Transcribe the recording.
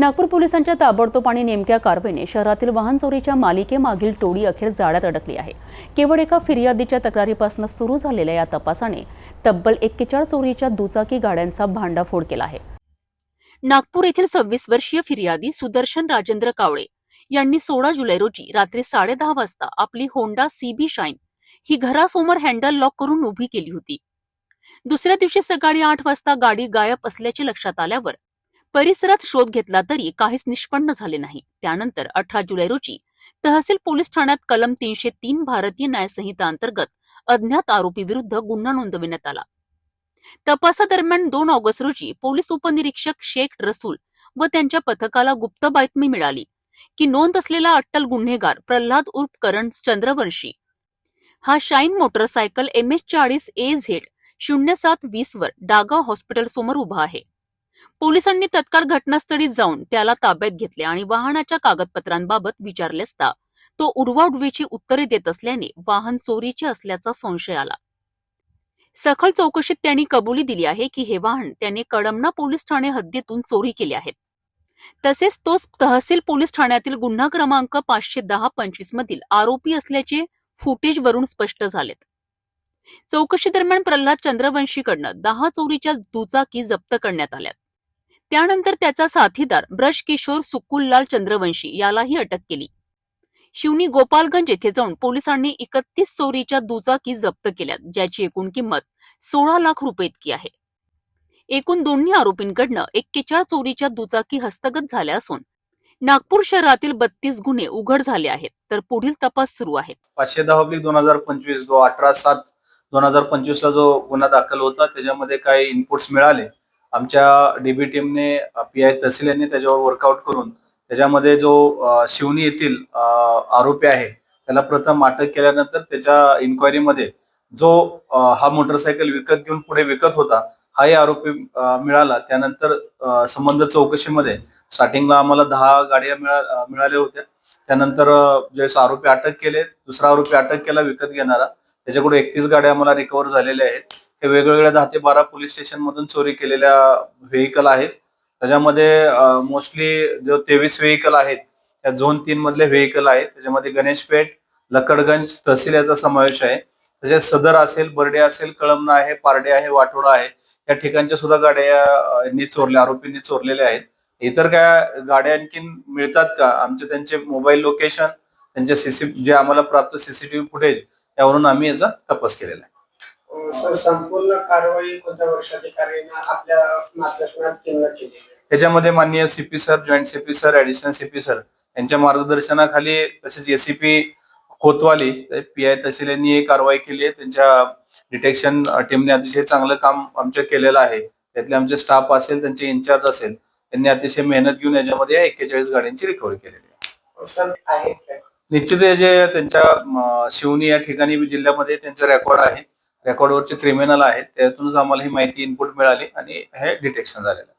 नागपूर पोलिसांच्या ताबडतोब आणि नेमक्या कारवाईने शहरातील वाहन चोरीच्या मालिकेमागील टोळी अखेर जाळ्यात अडकली आहे. केवळ एका फिर्यादीच्या तक्रारीपासून सुरू झालेल्या या तपासाने तब्बल एक्केचाळ चोरीच्या दुचाकी गाड्यांचा भांडाफोड केला आहे. नागपूर येथील सव्वीस वर्षीय फिर्यादी सुदर्शन राजेंद्र कावळे यांनी सोळा जुलै रोजी रात्री साडेदहा वाजता आपली होंडा सीबी शाईन ही घरासमोर हँडल लॉक करून उभी केली होती. दुसऱ्या दिवशी सकाळी आठ वाजता गाडी गायब असल्याचे लक्षात आल्यावर परिसरात शोध घेतला तरी काहीच निष्पन्न झाले नाही. त्यानंतर अठरा जुलै रोजी तहसील पोलीस ठाण्यात कलम तीनशे तीन भारतीय न्यायसंहिता अंतर्गत अज्ञात आरोपी विरुद्ध गुन्हा नोंदविण्यात आला. तपासादरम्यान दोन ऑगस्ट रोजी पोलीस उपनिरीक्षक शेख रसूल व त्यांच्या पथकाला गुप्त बातमी मिळाली की नोंद असलेला अट्टल गुन्हेगार प्रल्हाद उर्फ करण चंद्रवंशी हा शाईन मोटरसायकल एम एच चाळीस ए झेड शून्य सात वीस वर डागा हॉस्पिटल समोर उभा आहे. पोलिसांनी तत्काळ घटनास्थळी जाऊन त्याला ताब्यात घेतले आणि वाहनाच्या कागदपत्रांबाबत विचारले असता तो उडवाउडवीची उत्तरे देत असल्याने वाहन चोरीचे असल्याचा संशय आला. सखल चौकशीत त्यांनी कबुली दिली आहे की हे वाहन त्याने कडमना पोलीस ठाणे हद्दीतून चोरी केले आहेत तसेच तोच तहसील पोलीस ठाण्यातील गुन्हा क्रमांक पाचशे दहा पंचवीस मधील आरोपी असल्याचे फुटेज वरून स्पष्ट झालेत. चौकशी दरम्यान प्रल्हाद चंद्रवंशीकडनं दहा चोरीच्या दुचाकी जप्त करण्यात आल्यात. त्यानंतर त्याचा साथीदार ब्रश किशोर सुकुललाल चंद्रवंशी यालाही अटक केली. शिवनी गोपालगंज येथे जाऊन पोलिसांनी एकतीस चोरीच्या दुचाकी जप्त केल्यात ज्याची एकूण किंमत सोळा लाख रुपये इतकी आहे. एकूण दोन्ही आरोपींकडनं एक्केचाळ चोरीच्या दुचाकी हस्तगत झाल्या असून नागपूर शहरातील बत्तीस गुन्हे उघड झाले आहेत तर पुढील तपास सुरू आहे. पाचशे दहा दोन हजार पंचवीस जो अठरा सात दोन हजार पंचवीस ला जो गुन्हा दाखल होता त्याच्यामध्ये काही इनपुट्स मिळाले. आमच्या डीबी टीमने पी आय तहसील यांनी त्याच्यावर वर्कआउट करून त्याच्यामध्ये जो शिवनी येथील आरोपी आहे त्याला प्रथम अटक केल्यानंतर त्याच्या इन्क्वायरीमध्ये जो हा मोटरसायकल विकत घेऊन पुढे विकत होता हाही आरोपी मिळाला. त्यानंतर संबंध चौकशीमध्ये स्टार्टिंगला आम्हाला दहा गाड्या मिळा मिळाल्या होत्या. त्यानंतर ज्यावेळेस आरोपी अटक केले दुसरा आरोपी अटक केला विकत घेणारा. त्याच्याकडे एकतीस गाड्या आम्हाला रिकव्हर झालेल्या आहेत. हे वेगवेगळ्या दहा ते बारा पोलीस स्टेशन मधून चोरी केलेल्या व्हेकल आहेत. त्याच्यामध्ये मोस्टली जो तेवीस व्हेकल आहेत त्या झोन तीन मधले व्हेकल आहेत. त्याच्यामध्ये गणेशपेठ लकडगंज तहसील याचा समावेश आहे. तसेच सदर असेल बर्डे असेल कळमना आहे पारडे आहे वाटोडा आहे या ठिकाणच्या सुद्धा गाड्या यांनी चोरल्या आरोपींनी चोरलेल्या आहेत. इतर काय गाड्या आणखीन मिळतात का? आमचे त्यांचे मोबाईल लोकेशन त्यांचे सीसी जे आम्हाला प्राप्त सीसीटीव्ही फुटेज यावरून आम्ही याचा तपास केलेला आहे. सर संपूर्ण कारवाई कोणत्या वर्षाधिकाऱ्यांना आपल्या मार्गदर्शनात आहे? त्याच्यामध्ये माननीय CP sir joint CP sir additional CP sir यांच्या मार्गदर्शनाखाली तसेच ACP Kotwali P I Tehsil यांनी ही कारवाई केली आहे. त्यांच्या डिटेक्शन टीमने अतिशय चांगलं काम आमच्या केलेलं आहे. त्यातले आमचे स्टाफ असेल त्यांचे इन्चार्ज असेल त्यांनी अतिशय मेहनत घेऊन याच्यामध्ये एक्केचाळीस गाड्यांची रिकव्हरी केलेली आहे. काय? निश्चित हे जे त्यांच्या शिवनी या ठिकाणी जिल्ह्यामध्ये त्यांचे रेकॉर्ड आहे. रेकॉर्डवरचे क्रिमिनल आहेत त्यातूनच आम्हाला ही माहिती इनपुट मिळाली आणि हे डिटेक्शन झालेलं